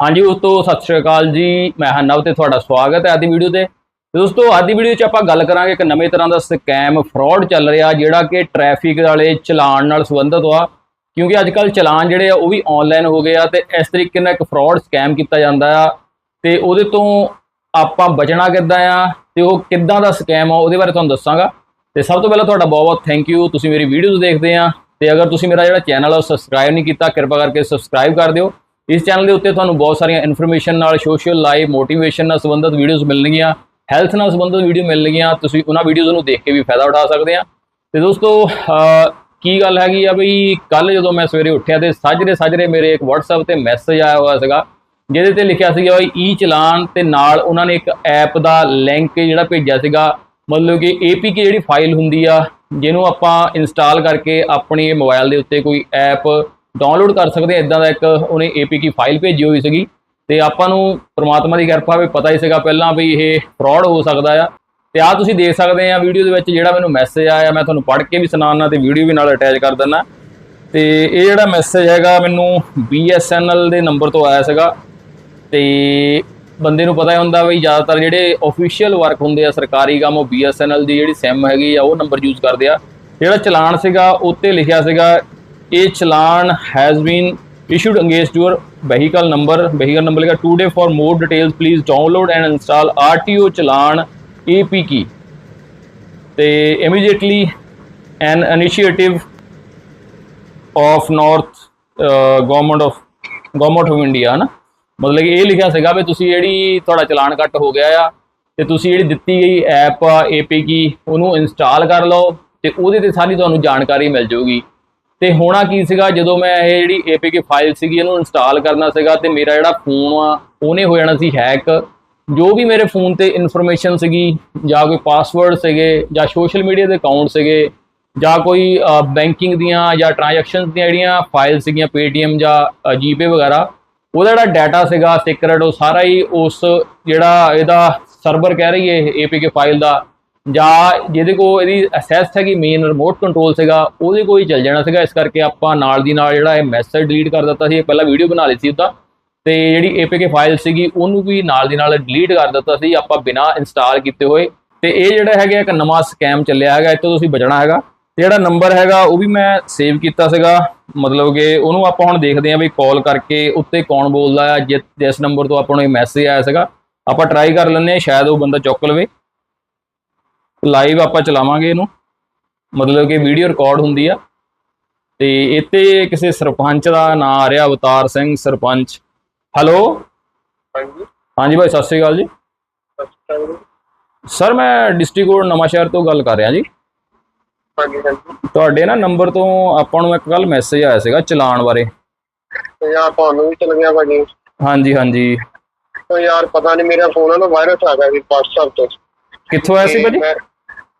ਹਾਂਜੀ ਦੋਸਤੋ ਸਤਿ ਸ਼੍ਰੀ ਅਕਾਲ ਜੀ। ਮੈਂ ਹਾਂ ਨਵ ਤੇ ਤੁਹਾਡਾ ਸਵਾਗਤ ਹੈ ਅੱਜ ਦੀ ਵੀਡੀਓ ਤੇ। ਦੋਸਤੋ, ਅੱਜ ਦੀ ਵੀਡੀਓ 'ਚ ਆਪਾਂ ਗੱਲ ਕਰਾਂਗੇ ਇੱਕ ਨਵੇਂ ਤਰ੍ਹਾਂ ਦਾ ਸਕੈਮ ਫਰਾਡ ਚੱਲ ਰਿਹਾ, ਜਿਹੜਾ ਕਿ ਟ੍ਰੈਫਿਕ ਵਾਲੇ ਚਲਾਨ ਨਾਲ ਸੰਬੰਧਿਤ ਆ। ਕਿਉਂਕਿ ਅੱਜ ਕੱਲ ਚਲਾਨ ਜਿਹੜੇ ਆ, ਉਹ ਵੀ ਆਨਲਾਈਨ ਹੋ ਗਏ ਆ ਤੇ ਇਸ ਤਰੀਕੇ ਨਾਲ ਇੱਕ ਫਰਾਡ ਸਕੈਮ ਕੀਤਾ ਜਾਂਦਾ ਆ। ਤੇ ਉਹਦੇ ਤੋਂ ਆਪਾਂ ਬਚਣਾ ਕਿੱਦਾਂ ਆ ਤੇ ਉਹ ਕਿੱਦਾਂ ਦਾ ਸਕੈਮ ਆ, ਉਹਦੇ ਬਾਰੇ ਤੁਹਾਨੂੰ ਦੱਸਾਂਗਾ। ਤੇ ਸਭ ਤੋਂ ਪਹਿਲਾਂ ਤੁਹਾਡਾ ਬਹੁਤ ਬਹੁਤ ਥੈਂਕ ਯੂ ਤੁਸੀਂ ਮੇਰੀ ਵੀਡੀਓਜ਼ ਦੇਖਦੇ ਆ। ਤੇ ਅਗਰ ਤੁਸੀਂ ਮੇਰਾ ਜਿਹੜਾ ਚੈਨਲ ਆ, ਉਹ ਸਬਸਕ੍ਰਾਈਬ ਨਹੀਂ ਕੀਤਾ, ਕਿਰਪਾ ਕਰਕੇ ਸਬਸਕ੍ਰਾਈਬ ਕਰ ਦਿਓ। ਇਸ ਚੈਨਲ ਦੇ ਉੱਤੇ ਤੁਹਾਨੂੰ ਬਹੁਤ ਸਾਰੀਆਂ ਇਨਫੋਰਮੇਸ਼ਨ ਨਾਲ ਸੋਸ਼ਲ ਲਾਈਫ ਮੋਟੀਵੇਸ਼ਨ ਨਾਲ ਸੰਬੰਧਿਤ ਵੀਡੀਓਜ਼ ਮਿਲਣਗੀਆਂ ਹੈਲਥ ਨਾਲ ਸੰਬੰਧਿਤ ਵੀਡੀਓ ਮਿਲਣਗੀਆਂ, ਤੁਸੀਂ ਉਹਨਾਂ ਵੀਡੀਓਜ਼ ਨੂੰ ਦੇਖ ਕੇ ਵੀ ਫਾਇਦਾ ਉਠਾ ਸਕਦੇ ਆ। ਤੇ ਦੋਸਤੋ ਕੀ ਗੱਲ ਹੈਗੀ ਆ ਬਈ ਕੱਲ ਜਦੋਂ ਮੈਂ ਸਵੇਰੇ ਉੱਠਿਆ ਤੇ ਸਾਜਰੇ ਸਾਜਰੇ ਮੇਰੇ ਇੱਕ WhatsApp ਤੇ ਮੈਸੇਜ ਆਇਆ ਹੋਇਆ ਸੀਗਾ, ਜਿਹਦੇ ਤੇ ਲਿਖਿਆ ਸੀਗਾ ਬਈ ਈ ਚਲਾਨ ਤੇ ਨਾਲ ਉਹਨਾਂ ਨੇ ਇੱਕ ਐਪ ਦਾ ਲਿੰਕ ਜਿਹੜਾ ਭੇਜਿਆ ਸੀਗਾ, ਮਤਲਬ ਕਿ APK ਜਿਹੜੀ ਫਾਈਲ ਹੁੰਦੀ ਆ, ਜਿਹਨੂੰ ਆਪਾਂ ਇੰਸਟਾਲ ਕਰਕੇ ਆਪਣੇ ਮੋਬਾਈਲ ਦੇ ਉੱਤੇ ਕੋਈ ਐਪ ਡਾਊਨਲੋਡ ਕਰ ਸਕਦੇ ਆ ਇਦਾਂ ਦਾ ਇੱਕ ਉਹਨੇ APK ਫਾਈਲ ਭੇਜੀ ਹੋਈ ਸੀਗੀ ਤੇ ਆਪਾਂ ਨੂੰ ਪ੍ਰਮਾਤਮਾ ਦੀ ਕਿਰਪਾ ਵੀ ਪਤਾ ਹੀ ਸੀਗਾ ਪਹਿਲਾਂ ਵੀ ਇਹ ਫਰਾਡ ਹੋ ਸਕਦਾ ਆ। ਤੇ ਆ ਤੁਸੀਂ ਦੇਖ ਸਕਦੇ ਆ ਵੀਡੀਓ ਦੇ ਵਿੱਚ ਜਿਹੜਾ ਮੈਨੂੰ ਮੈਸੇਜ ਆਇਆ, ਮੈਂ ਤੁਹਾਨੂੰ ਪੜ੍ਹ ਕੇ ਵੀ ਸੁਣਾਉਣਾ ਤੇ ਵੀਡੀਓ ਵੀ ਨਾਲ ਅਟੈਚ ਕਰ ਦਿੰਦਾ। ਤੇ ਇਹ ਜਿਹੜਾ ਮੈਸੇਜ ਹੈਗਾ ਮੈਨੂੰ BSNL ਦੇ ਨੰਬਰ ਤੋਂ ਆਇਆ ਸੀਗਾ। ਤੇ ਬੰਦੇ ਨੂੰ ਪਤਾ ਹੀ ਹੁੰਦਾ ਵੀ ਜ਼ਿਆਦਾਤਰ ਜਿਹੜੇ ਅਫੀਸ਼ੀਅਲ ਵਰਕ ਹੁੰਦੇ ਆ, ਸਰਕਾਰੀ ਕੰਮ, ਉਹ BSNL ਦੀ ਜਿਹੜੀ SIM ਹੈਗੀ ਆ, ਉਹ ਨੰਬਰ ਯੂਜ਼ ਕਰਦੇ ਆ। ਜਿਹੜਾ ਚਲਾਨ ਸੀਗਾ ਉੱਤੇ ਲਿਖਿਆ ਸੀਗਾ ਇਹ challan has been issued against your vehicle number vehicle number ਲਿਖਿਆ today for more details please download and install RTO challan APK ਤੇ immediately an initiative of north uh, government of government of india ਨਾ ਮਤਲਬ ਕਿ ਇਹ ਲਿਖਿਆ ਸੀਗਾ ਵੀ ਤੁਸੀਂ ਜਿਹੜੀ ਤੁਹਾਡਾ ਚਲਾਨ ਕੱਟ ਹੋ ਗਿਆ ਆ ਤੇ ਤੁਸੀਂ ਜਿਹੜੀ ਦਿੱਤੀ ਗਈ ਐਪ ਆ APK ਉਹਨੂੰ ਇੰਸਟਾਲ ਕਰ ਲਓ ਤੇ ਉਹਦੇ ਤੇ ਸਾਰੀ ਤੁਹਾਨੂੰ ਜਾਣਕਾਰੀ ਮਿਲ ਜਾਊਗੀ ਤੇ ਹੋਣਾ ਕੀ ਸੀਗਾ? ਜਦੋਂ ਮੈਂ ਇਹ ਜਿਹੜੀ APK ਫਾਈਲ ਸੀਗੀ, ਇਹਨੂੰ ਇੰਸਟਾਲ ਕਰਨਾ ਸੀਗਾ ਤੇ ਮੇਰਾ ਜਿਹੜਾ ਫੋਨ ਆ, ਉਹਨੇ ਹੋ ਜਾਣਾ ਸੀ ਹੈਕ ਜੋ ਵੀ ਮੇਰੇ ਫੋਨ ਤੇ ਇਨਫੋਰਮੇਸ਼ਨ ਸੀਗੀ, ਜਾਂ ਕੋਈ ਪਾਸਵਰਡ ਸੀਗੇ, ਜਾਂ ਸੋਸ਼ਲ ਮੀਡੀਆ ਦੇ ਅਕਾਊਂਟ ਸੀਗੇ, ਜਾਂ ਕੋਈ ਬੈਂਕਿੰਗ ਦੀਆਂ ਜਾਂ ਟ੍ਰਾਂਜੈਕਸ਼ਨਸ ਦੀਆਂ ਜਿਹੜੀਆਂ ਫਾਈਲ ਸੀਗੀਆਂ, Paytm ਜਾਂ ਜੀਪੇ ਵਗੈਰਾ, ਉਹਦਾ ਜਿਹੜਾ ਡਾਟਾ ਸੀਗਾ ਸੀਕ੍ਰੇਟ ਉਹ ਸਾਰਾ ਹੀ ਉਸ ਜਿਹੜਾ ਇਹਦਾ ਸਰਵਰ ਕਹਿ ਰਹੀ ਹੈ ਇਹ APK ਫਾਈਲ ਦਾ ਜਾਂ ਜਿਹਦੇ ਕੋਲ ਇਹਦੀ ਅਸੈਸ ਹੈਗੀ ਮੇਨ ਰਿਮੋਟ ਕੰਟਰੋਲ ਸੀਗਾ, ਉਹਦੇ ਕੋਲ ਹੀ ਚੱਲ ਜਾਣਾ ਸੀਗਾ। ਇਸ ਕਰਕੇ ਆਪਾਂ ਨਾਲ ਦੀ ਨਾਲ ਜਿਹੜਾ ਇਹ ਮੈਸੇਜ ਡਿਲੀਟ ਕਰ ਦਿੱਤਾ ਸੀ, ਇਹ ਪਹਿਲਾਂ ਵੀਡੀਓ ਬਣਾ ਲਈ ਸੀ ਉਹਦਾ। ਤੇ ਜਿਹੜੀ APK ਫਾਈਲ ਸੀਗੀ, ਉਹਨੂੰ ਵੀ ਨਾਲ ਦੀ ਨਾਲ ਡਿਲੀਟ ਕਰ ਦਿੱਤਾ ਸੀ, ਆਪਾਂ ਬਿਨਾ ਇੰਸਟਾਲ ਕੀਤੇ ਹੋਏ। ਤੇ ਇਹ ਜਿਹੜਾ ਹੈਗਾ, ਇੱਕ ਨਵਾਂ ਸਕੈਮ ਚੱਲਿਆ ਹੈਗਾ ਇਹ ਤੋਂ ਤੁਸੀਂ ਬਚਣਾ ਹੈਗਾ। ਤੇ ਜਿਹੜਾ ਨੰਬਰ ਹੈਗਾ, ਉਹ ਵੀ ਮੈਂ ਸੇਵ ਕੀਤਾ ਸੀਗਾ। ਮਤਲਬ ਕਿ ਉਹਨੂੰ ਆਪਾਂ ਹੁਣ ਦੇਖਦੇ ਆਂ ਵੀ ਕਾਲ ਕਰਕੇ ਉੱਤੇ ਕੌਣ ਬੋਲਦਾ ਆ ਜਿਸ ਜਿਸ ਨੰਬਰ ਤੋਂ ਆਪਾਂ ਨੂੰ ਇਹ ਮੈਸੇਜ ਆਇਆ ਸੀਗਾ। ਆਪਾਂ ਟਰਾਈ ਕਰ ਲੈਂਦੇ ਆ ਸ਼ਾਇਦ ਉਹ ਬੰਦਾ ਚੁੱਕ ਲਵੇ। ਲਾਈਵ ਆਪਾਂ ਚਲਾਵਾਂਗੇ ਇਹਨੂੰ। ਮਤਲਬ ਕਿ ਵੀਡੀਓ ਰਿਕਾਰਡ ਹੁੰਦੀ ਆ। ਤੇ ਇੱਥੇ ਕਿਸੇ ਸਰਪੰਚ ਦਾ ਨਾਂ ਆ ਰਿਹਾ ਅਵਤਾਰ ਸਿੰਘ ਸਰਪੰਚ। ਹੈਲੋ ਹਾਂਜੀ। ਹਾਂਜੀ ਭਾਈ ਸਤਿ ਸ਼੍ਰੀ ਅਕਾਲ ਜੀ। ਸਤਿ ਸ਼੍ਰੀ ਅਕਾਲ ਜੀ। ਸਰ ਮੈਂ ਡਿਸਟ੍ਰਿਕਟ ਕੋਡ ਨਵਾਂ ਸ਼ਹਿਰ ਤੋਂ ਗੱਲ ਕਰ ਰਿਹਾ ਜੀ। ਹਾਂਜੀ ਹਾਂਜੀ। ਤੁਹਾਡੇ ਨਾ ਨੰਬਰ ਤੋਂ ਆਪਾਂ ਨੂੰ ਇੱਕ ਕੱਲ ਮੈਸੇਜ ਆਇਆ ਸੀਗਾ ਚਲਾਨ ਬਾਰੇ। ਤੇ ਯਾਰ ਤੁਹਾਨੂੰ ਵੀ ਚਲ ਗਿਆ ਭਾਜੀ। ਹਾਂਜੀ ਹਾਂਜੀ। ਤੇ ਯਾਰ ਪਤਾ ਨਹੀਂ ਮੇਰਾ ਫੋਨ ਨਾ ਵਾਇਰਸ ਆ ਗਿਆ ਵੀ WhatsApp ਤੋਂ। ਕਿੱਥੋਂ ਆਇਆ ਸੀ ਭਾਜੀ?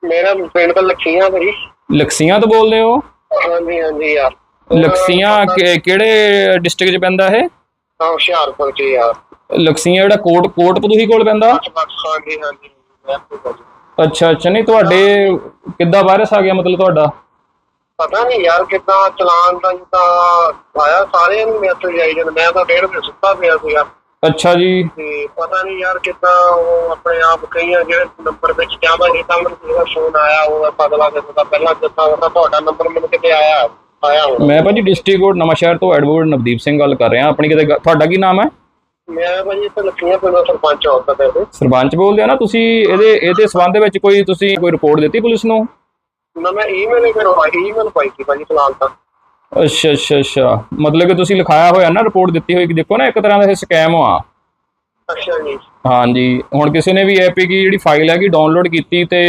ਮੇਰਾ ਪਿੰਡ ਤਾਂ ਲਖੀਆਂ ਭਾਜੀ ਲਕਸੀਆਂ ਤੋਂ ਬੋਲਦੇ ਹੋ? ਹਾਂਜੀ ਹਾਂਜੀ ਯਾਰ। ਲਕਸੀਆਂ ਕਿ- ਕਿਹੜੇ ਡਿਸਟ੍ਰਿਕਟ 'ਚ ਪੈਂਦਾ ਇਹ? ਹਾਂ ਹੁਸ਼ਿਆਰਪੁਰ ਚ ਯਾਰ। ਲਕਸੀਆਂ ਜਿਹੜਾ ਕੋਟ ਕੋਟਪਦੂਹੀ ਕੋਲ ਪੈਂਦਾ? ਬਸ ਹਾਂਜੀ ਹਾਂਜੀ ਮੈਂ ਆਪੇ। ਅੱਛਾ ਅੱਛਾ ਨਹੀਂ ਤੁਹਾਡੇ ਕਿੱਦਾਂ ਵਾਇਰਸ ਆ ਗਿਆ ਮਤਲਬ ਤੁਹਾਡਾ? ਪਤਾ ਨਹੀਂ ਯਾਰ ਕਿੱਦਾਂ ਚਲਾਨ ਦਾ ਜਿੱਦਾਂ ਆਇਆ ਸਾਰਿਆਂ ਨੂੰ ਮੈਸੇਜ ਆਈ ਜਾਂਦੇ ਮੈਂ ਤਾਂ ਡੇਢ ਵਜੇ ਸੁੱਤਾ ਪਿਆ ਸੀ ਯਾਰ ਅੱਛਾ ਜੀ। ਤੇ ਪਤਾ ਨਹੀਂ ਯਾਰ ਕਿੱਦਾਂ ਉਹ ਆਪਣੇ ਆਪ ਕਈਆਂ ਜਿਹੜੇ ਨੰਬਰ ਵਿੱਚ ਜਾਂਦਾ ਜਿੱਦਾਂ ਮੈਨੂੰ ਜਿਹੜਾ ਫੋਨ ਆਇਆ ਉਹ ਪਗਲਾ ਕਿਸੇ ਦਾ ਪਹਿਲਾਂ ਜਿੱਦਾਂ ਉਹਦਾ ਤੁਹਾਡਾ ਨੰਬਰ ਮੈਨੂੰ ਕਿਤੇ ਆਇਆ ਆਇਆ ਹੁਣ। ਮੈਂ ਭਾਜੀ ਡਿਸਟ੍ਰਿਕਟ ਕੋਡ ਨਵਾਂ ਸ਼ਹਿਰ ਤੋਂ ਐਡਵੋਕੇਟ ਨਵਦੀਪ ਸਿੰਘ ਗੱਲ ਕਰ ਰਿਹਾ। ਆਪਣੀ ਕਿਤੇ ਗ- ਤੁਹਾਡਾ ਕੀ ਨਾਮ ਹੈ? ਮੈਂ ਭਾਜੀ ਇੱਥੇ ਲੱਖੀਆਂ ਪਿੰਡ ਦਾ ਸਰਪੰਚ ਹਾਂ ਤਾਂ ਤੇ। ਸਰਪੰਚ ਬੋਲਦੇ ਆ ਨਾ ਤੁਸੀਂ ਇਹਦੇ ਇਹਦੇ ਸੰਬੰਧ ਵਿੱਚ ਕੋਈ ਤੁਸੀਂ ਕੋਈ ਰਿਪੋਰਟ ਦਿੱਤੀ ਪੁਲਿਸ ਨੂੰ? ਨਾ ਮੈਂ ਈਮੇਲ ਹੀ ਕਰਵਾਈ ਈਮੇਲ ਪਾਈ ਸੀ ਭਾਜੀ ਫਿਲਹਾਲ ਤਾਂ। ਅੱਛਾ ਅੱਛਾ ਅੱਛਾ। ਮਤਲਬ ਕਿ ਤੁਸੀਂ ਲਿਖਾਇਆ ਹੋਇਆ ਨਾ ਰਿਪੋਰਟ ਦਿੱਤੀ ਹੋਈ ਕਿ ਦੇਖੋ ਨਾ ਇੱਕ ਤਰ੍ਹਾਂ ਦਾ ਇਹ ਸਕੈਮ ਆ। ਅੱਛਾ ਜੀ। ਹਾਂਜੀ। ਹੁਣ ਕਿਸੇ ਨੇ ਵੀ ਐਪੀ ਕੀ ਜਿਹੜੀ ਫਾਈਲ ਹੈਗੀ ਡਾਊਨਲੋਡ ਕੀਤੀ ਤੇ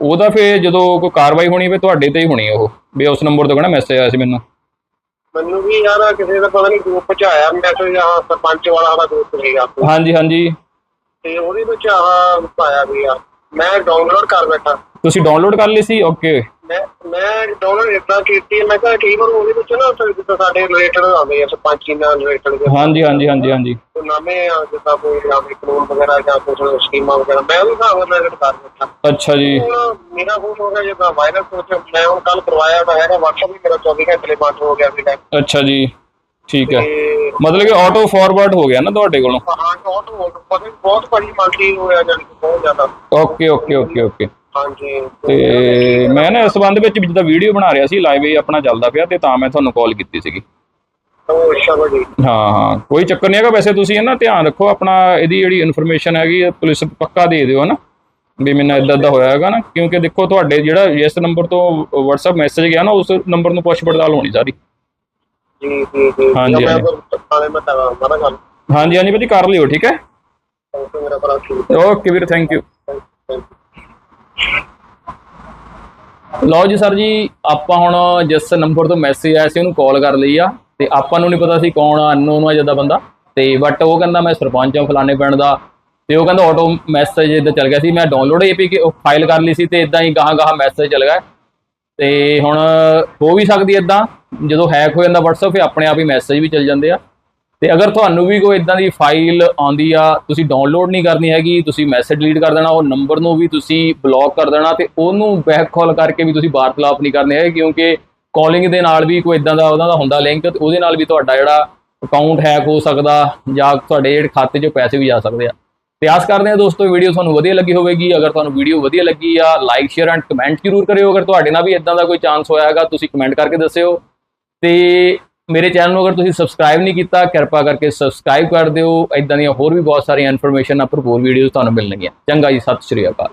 ਉਹਦਾ ਫਿਰ ਜਦੋਂ ਕੋਈ ਕਾਰਵਾਈ ਹੋਣੀ ਵੀ ਤੁਹਾਡੇ ਤੇ ਹੀ ਹੋਣੀ ਉਹ। ਵੀ ਉਸ ਨੰਬਰ ਤੋਂ ਕਹਿੰਦਾ ਮੈਸੇਜ ਆਇਆ ਸੀ ਮੈਨੂੰ? ਮੈਨੂੰ ਵੀ ਯਾਰ ਕਿਸੇ ਦਾ ਪਤਾ ਨਹੀਂ ਗਰੁੱਪ ਚ ਆਇਆ ਮੈਸੇਜ ਆ ਸਰਪੰਚ ਵਾਲਾ ਦਾ ਗਰੁੱਪ ਸੀਗਾ। ਹਾਂਜੀ ਹਾਂਜੀ। ਤੇ ਉਹਦੇ ਵਿੱਚ ਪਾਇਆ ਵੀ ਆ। ਮੈਂ ਡਾਊਨਲੋਡ ਕਰ ਬੈਠਾ। ਤੁਸੀਂ ਡਾਊਨਲੋਡ ਕਰ ਲਈ ਸੀ? ਓਕੇ ਮੈਂ ਮੈਂ ਡਾਊਨਲੋਡ ਇਦਾਂ ਕੀਤੀ ਹੈ, ਮੈਂ ਕਿਹਾ ਕਈ ਵਾਰ ਉਹਦੇ ਵਿੱਚ ਨਾ ਫਿਰ ਜਿੱਦਾਂ ਸਾਡੇ ਰਿਲੇਟਡ ਆਉਂਦੇ ਆ ਸਰਪੰਚੀ ਨਾਲ ਰਿਲੇਟਡ ਹਾਂਜੀ ਹਾਂਜੀ ਹਾਂਜੀ ਹਾਂਜੀ। ਨਾਮੇ ਆ ਜਿੱਦਾਂ ਕੋਈ ਨਾਮੇ ਕਾਨੂੰਨ ਵਗੈਰਾ ਜਾਂ ਕੁਝ ਸਕੀਮਾਂ ਵਗੈਰਾ ਮੈਂ ਉਹ ਹਿਸਾਬ ਨਾਲ ਕਰ ਬੈਠਾ ਅੱਛਾ ਜੀ। ਹੁਣ ਮੇਰਾ ਫੋਨ ਹੋ ਗਿਆ ਜਿੱਦਾਂ ਵਾਇਰਸ ਹੋ ਗਿਆ ਮੈਂ ਹੁਣ ਕੱਲ ਕਰਵਾਇਆ ਤਾਂ ਹੈਗਾ WhatsApp ਵੀ ਮੇਰਾ 24 ਘੰਟੇ ਲਈ ਬੰਦ ਹੋ ਗਿਆ ਸੀਗਾ ਅੱਛਾ ਜੀ ਠੀਕ ਹੈ। ਤੇ ਮਤਲਬ ਕਿ ਆਟੋ ਫਾਰਵਰਡ ਹੋ ਗਿਆ ਨਾ ਤੁਹਾਡੇ ਕੋਲੋਂ? ਹਾਂ ਬਹੁਤ ਪਤਾ ਨੀ ਬਹੁਤ ਭਾਰੀ ਮਲਟੀ ਹੋਇਆ ਜਾਨੀ ਕਿ ਬਹੁਤ ਜ਼ਿਆਦਾ। ਓਕੇ ਓਕੇ ਓਕੇ ਓਕੇ ਹਾਂਜੀ। ਤੇ ਮੈਂ ਨਾ ਇਸ ਸੰਬੰਧ ਵਿੱਚ ਜਿੱਦਾਂ ਵੀਡੀਓ ਬਣਾ ਰਿਹਾ ਸੀ ਲਾਈਵ ਇਹ ਆਪਣਾ ਚੱਲਦਾ ਪਿਆ ਤੇ ਤਾਂ ਮੈਂ ਤੁਹਾਨੂੰ ਕਾਲ ਕੀਤੀ ਸੀਗੀ। ਉਹ ਅੱਛਾ ਜੀ ਹਾਂ ਹਾਂ। ਕੋਈ ਚੱਕਰ ਨਹੀਂ ਹੈਗਾ ਵੈਸੇ ਤੁਸੀਂ ਇਹ ਨਾ ਧਿਆਨ ਰੱਖੋ ਆਪਣਾ ਇਹਦੀ ਜਿਹੜੀ ਇਨਫੋਰਮੇਸ਼ਨ ਹੈਗੀ ਪੁਲਿਸ ਪੱਕਾ ਦੇ ਦਿਓ ਨਾ ਵੀ ਮੈਨੂੰ ਇਦਾਂ ਦਾ ਹੋਇਆ ਹੈਗਾ ਨਾ ਕਿਉਂਕਿ ਦੇਖੋ ਤੁਹਾਡੇ ਜਿਹੜਾ ਇਸ ਨੰਬਰ ਤੋਂ WhatsApp ਮੈਸੇਜ ਗਿਆ ਨਾ ਉਸ ਨੰਬਰ ਨੂੰ ਪੁੱਛ ਪੜਤਾਲ ਹੋਣੀ ਸਾਰੀ। ਜੀ ਜੀ ਜੀ। ਹਾਂਜੀ, ਮੈਂ ਹਾਂਜੀ। ਹਾਂਜੀ ਹਾਂਜੀ ਭਾਜੀ ਕਰ ਲਿਓ ਠੀਕ ਹੈ? ਓਕੇ ਵੀਰ ਥੈਂਕ ਯੂ. ਲਓ ਜੀ ਸਰ ਜੀ, ਆਪਾਂ ਹੁਣ ਜਿਸ ਨੰਬਰ ਤੋਂ ਮੈਸੇਜ ਆਇਆ ਸੀ, ਉਹਨੂੰ ਕਾਲ ਕਰ ਲਈ ਆ। ਤੇ ਆਪਾਂ ਨੂੰ ਨਹੀਂ ਪਤਾ ਸੀ ਕੌਣ ਆ ਅਨਨੋਨ ਆ ਜਿੱਦਾਂ ਬੰਦਾ। ਤੇ ਬਟ ਉਹ ਕਹਿੰਦਾ ਮੈਂ ਸਰਪੰਚ ਹਾਂ ਫਲਾਣੇ ਪਿੰਡ ਦਾ। ਤੇ ਉਹ ਕਹਿੰਦਾ ਆਟੋ ਮੈਸੇਜ ਇਦਾਂ ਚੱਲ ਗਿਆ ਸੀ, ਮੈਂ ਡਾਊਨਲੋਡ ਏਪੀ ਫਾਈਲ ਕਰ ਲਈ ਸੀ ਤੇ ਇਦਾਂ ਹੀ ਗਾਹਾਂ ਗਾਹਾਂ ਮੈਸੇਜ ਚੱਲ ਗਿਆ। ਤੇ ਹੁਣ ਹੋ ਵੀ ਸਕਦੀ ਇਦਾਂ ਜਦੋਂ ਹੈਕ ਹੋ ਜਾਂਦਾ WhatsApp, ਫਿਰ ਆਪਣੇ ਆਪ ਹੀ ਮੈਸੇਜ ਵੀ ਚੱਲ ਜਾਂਦੇ ਆ। ਤੇ ਅਗਰ ਤੁਹਾਨੂੰ ਵੀ ਕੋਈ ਇਦਾਂ ਦੀ ਫਾਈਲ ਆਉਂਦੀ ਆ, ਤੁਸੀਂ ਡਾਊਨਲੋਡ ਨਹੀਂ ਕਰਨੀ ਹੈਗੀ, ਤੁਸੀਂ ਮੈਸੇਜ ਡਿਲੀਟ ਕਰ ਦੇਣਾ, ਉਹ ਨੰਬਰ ਨੂੰ ਵੀ ਤੁਸੀਂ ਬਲੌਕ ਕਰ ਦੇਣਾ ਤੇ ਉਹਨੂੰ ਬੈਕ ਕਾਲ ਕਰਕੇ ਵੀ ਤੁਸੀਂ ਵਾਰਤਾਲਾਪ ਨਹੀਂ ਕਰਨੀ ਹੈ ਕਿਉਂਕਿ ਕਾਲਿੰਗ ਦੇ ਨਾਲ ਵੀ ਕੋਈ ਇਦਾਂ ਦਾ ਉਹਨਾਂ ਦਾ ਹੁੰਦਾ ਲਿੰਕ ਤੇ ਉਹਦੇ ਨਾਲ ਵੀ ਤੁਹਾਡਾ ਜਿਹੜਾ ਅਕਾਊਂਟ ਹੈਕ ਹੋ ਸਕਦਾ ਜਾਂ ਤੁਹਾਡੇ ਜਿਹੜੇ ਖਾਤੇ 'ਚੋਂ ਪੈਸੇ ਵੀ ਜਾ ਸਕਦੇ ਆ। ਤੇ ਆਸ ਕਰਦੇ ਹਾਂ ਦੋਸਤੋ ਵੀਡੀਓ ਤੁਹਾਨੂੰ ਵਧੀਆ ਲੱਗੀ ਹੋਵੇਗੀ। ਅਗਰ ਤੁਹਾਨੂੰ ਵੀਡੀਓ ਵਧੀਆ ਲੱਗੀ ਆ ਲਾਈਕ ਸ਼ੇਅਰ ਐਂਡ ਕਮੈਂਟ ਜ਼ਰੂਰ ਕਰਿਓ। ਅਗਰ ਤੁਹਾਡੇ ਨਾਲ ਵੀ ਇਦਾਂ ਦਾ ਕੋਈ ਚਾਂਸ ਹੋਇਆ ਹੈਗਾ, ਤੁਸੀਂ ਕਮੈਂਟ ਕਰਕੇ ਦੱਸਿਓ। ਤੇ ਮੇਰੇ ਚੈਨਲ ਨੂੰ ਅਗਰ ਤੁਸੀਂ ਸਬਸਕ੍ਰਾਈਬ ਨਹੀਂ ਕੀਤਾ, ਕਿਰਪਾ ਕਰਕੇ ਸਬਸਕ੍ਰਾਈਬ ਕਰ ਦਿਓ। ਇਦਾਂ ਦੀਆਂ ਹੋਰ ਵੀ ਬਹੁਤ ਸਾਰੀਆਂ ਇਨਫੋਰਮੇਸ਼ਨ ਆ ਭਰਪੂਰ ਵੀਡੀਓਜ਼ ਤੁਹਾਨੂੰ ਮਿਲਣਗੀਆਂ। ਚੰਗਾ ਜੀ, ਸਤਿ ਸ਼੍ਰੀ ਅਕਾਲ।